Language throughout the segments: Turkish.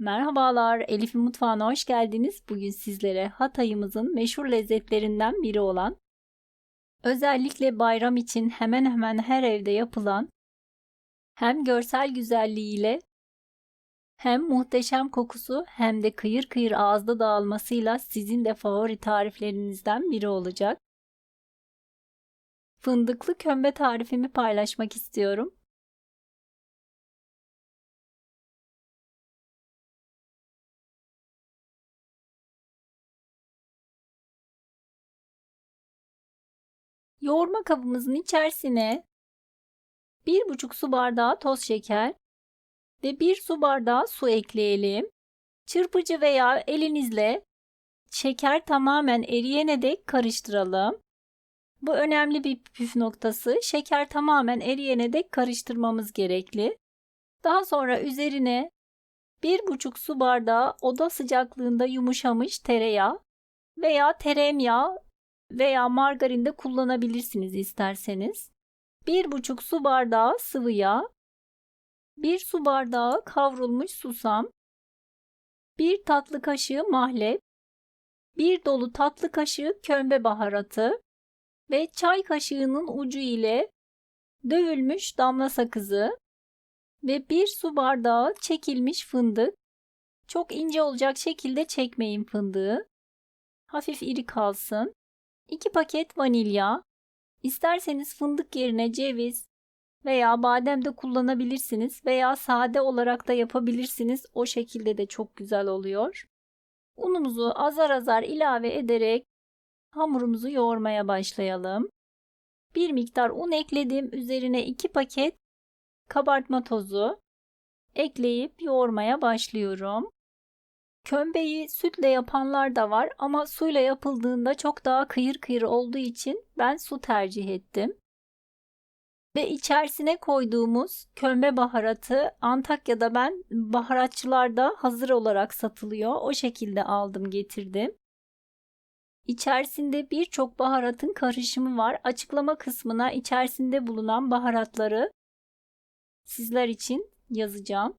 Merhabalar, Elif'in mutfağına hoş geldiniz. Bugün sizlere Hatay'ımızın meşhur lezzetlerinden biri olan, özellikle bayram için hemen hemen her evde yapılan, hem görsel güzelliğiyle, hem muhteşem kokusu hem de kıyır kıyır ağızda dağılmasıyla sizin de favori tariflerinizden biri olacak. Fındıklı kömbe tarifimi paylaşmak istiyorum. Yoğurma kabımızın içerisine 1,5 su bardağı toz şeker ve 1 su bardağı su ekleyelim. Çırpıcı veya elinizle şeker tamamen eriyene dek karıştıralım. Bu önemli bir püf noktası. Şeker tamamen eriyene dek karıştırmamız gerekli. Daha sonra üzerine 1,5 su bardağı oda sıcaklığında yumuşamış tereyağı veya tereyağ veya margarin de kullanabilirsiniz isterseniz. 1,5 su bardağı sıvı yağ, 1 su bardağı kavrulmuş susam, 1 tatlı kaşığı mahlep, 1 dolu tatlı kaşığı kömbe baharatı ve çay kaşığının ucu ile dövülmüş damla sakızı ve 1 su bardağı çekilmiş fındık. Çok ince olacak şekilde çekmeyin fındığı. Hafif iri kalsın. 2 paket vanilya. İsterseniz fındık yerine ceviz veya badem de kullanabilirsiniz veya sade olarak da yapabilirsiniz. O şekilde de çok güzel oluyor. Unumuzu azar azar ilave ederek hamurumuzu yoğurmaya başlayalım. Bir miktar un ekledim. Üzerine 2 paket kabartma tozu ekleyip yoğurmaya başlıyorum. Kömbeyi sütle yapanlar da var ama suyla yapıldığında çok daha kıyır kıyır olduğu için ben su tercih ettim. Ve içerisine koyduğumuz kömbe baharatı Antakya'da ben baharatçılarda hazır olarak satılıyor. O şekilde aldım getirdim. İçerisinde birçok baharatın karışımı var. Açıklama kısmına içerisinde bulunan baharatları sizler için yazacağım.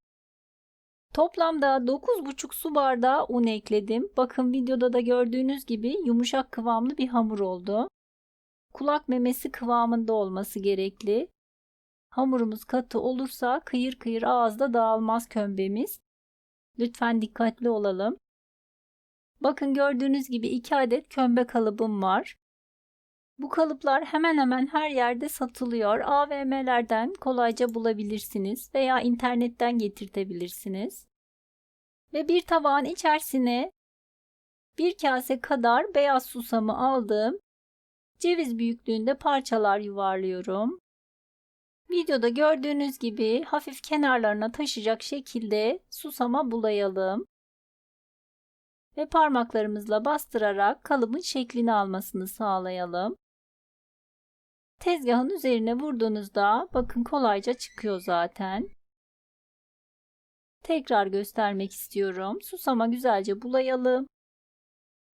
Toplamda 9,5 su bardağı un ekledim. Bakın videoda da gördüğünüz gibi yumuşak kıvamlı bir hamur oldu. Kulak memesi kıvamında olması gerekli. Hamurumuz katı olursa kıyır kıyır ağızda dağılmaz kömbemiz. Lütfen dikkatli olalım. Bakın gördüğünüz gibi 2 adet kömbe kalıbım var. Bu kalıplar hemen hemen her yerde satılıyor. AVM'lerden kolayca bulabilirsiniz veya internetten getirtebilirsiniz. Ve bir tabağın içerisine bir kase kadar beyaz susamı aldım. Ceviz büyüklüğünde parçalar yuvarlıyorum. Videoda gördüğünüz gibi hafif kenarlarına taşıyacak şekilde susama bulayalım. Ve parmaklarımızla bastırarak kalıbın şeklini almasını sağlayalım. Tezgahın üzerine vurduğunuzda bakın kolayca çıkıyor zaten. Tekrar göstermek istiyorum. Susama güzelce bulayalım.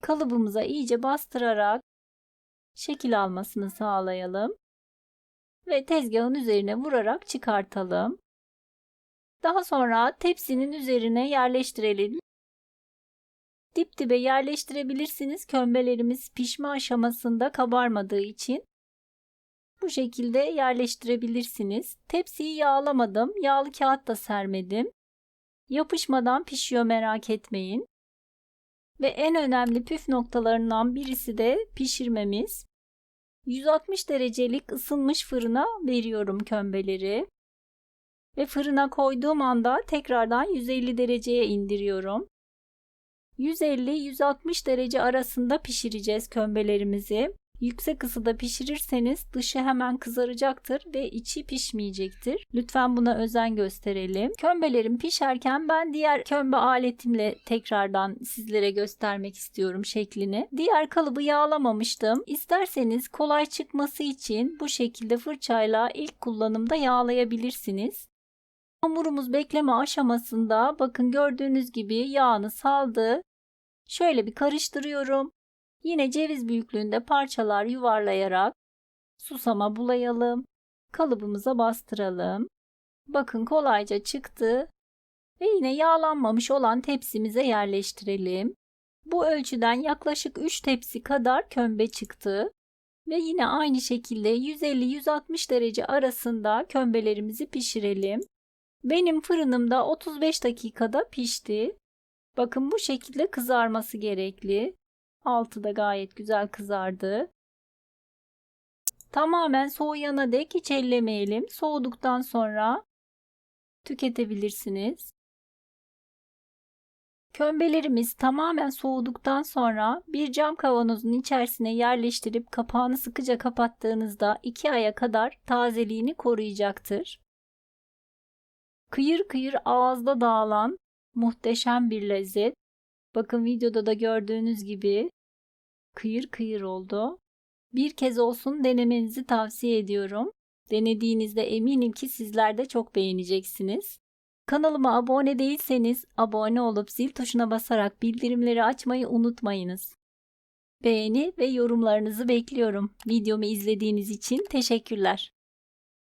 Kalıbımıza iyice bastırarak şekil almasını sağlayalım. Ve tezgahın üzerine vurarak çıkartalım. Daha sonra tepsinin üzerine yerleştirelim. Dip dibe yerleştirebilirsiniz. Kömbelerimiz pişme aşamasında kabarmadığı için bu şekilde yerleştirebilirsiniz. Tepsiyi yağlamadım. Yağlı kağıt da sermedim. Yapışmadan pişiyor merak etmeyin. Ve en önemli püf noktalarından birisi de pişirmemiz. 160 derecelik ısınmış fırına veriyorum kömbeleri. Ve fırına koyduğum anda tekrardan 150 dereceye indiriyorum. 150-160 derece arasında pişireceğiz kömbelerimizi. Yüksek ısıda pişirirseniz dışı hemen kızaracaktır ve içi pişmeyecektir. Lütfen buna özen gösterelim. Kömbelerim pişerken ben diğer kömbe aletimle tekrardan sizlere göstermek istiyorum şeklini. Diğer kalıbı yağlamamıştım. İsterseniz kolay çıkması için bu şekilde fırçayla ilk kullanımda yağlayabilirsiniz. Hamurumuz bekleme aşamasında bakın gördüğünüz gibi yağını saldı. Şöyle bir karıştırıyorum. Yine ceviz büyüklüğünde parçalar yuvarlayarak susama bulayalım. Kalıbımıza bastıralım. Bakın kolayca çıktı Ve yine yağlanmamış olan tepsimize yerleştirelim. Bu ölçüden yaklaşık 3 tepsi kadar kömbe çıktı. Ve yine aynı şekilde 150-160 derece arasında kömbelerimizi pişirelim. Benim fırınımda 35 dakikada pişti. Bakın bu şekilde kızarması gerekli. Altı da gayet güzel kızardı. Tamamen soğuyana dek hiç ellemeyelim. Soğuduktan sonra tüketebilirsiniz. Kömbelerimiz tamamen soğuduktan sonra bir cam kavanozun içerisine yerleştirip kapağını sıkıca kapattığınızda 2 aya kadar tazeliğini koruyacaktır. Kıyır kıyır ağızda dağılan muhteşem bir lezzet. Bakın videoda da gördüğünüz gibi kıyır kıyır oldu. Bir kez olsun denemenizi tavsiye ediyorum. Denediğinizde eminim ki sizler de çok beğeneceksiniz. Kanalıma abone değilseniz abone olup zil tuşuna basarak bildirimleri açmayı unutmayınız. Beğeni ve yorumlarınızı bekliyorum. Videomu izlediğiniz için teşekkürler.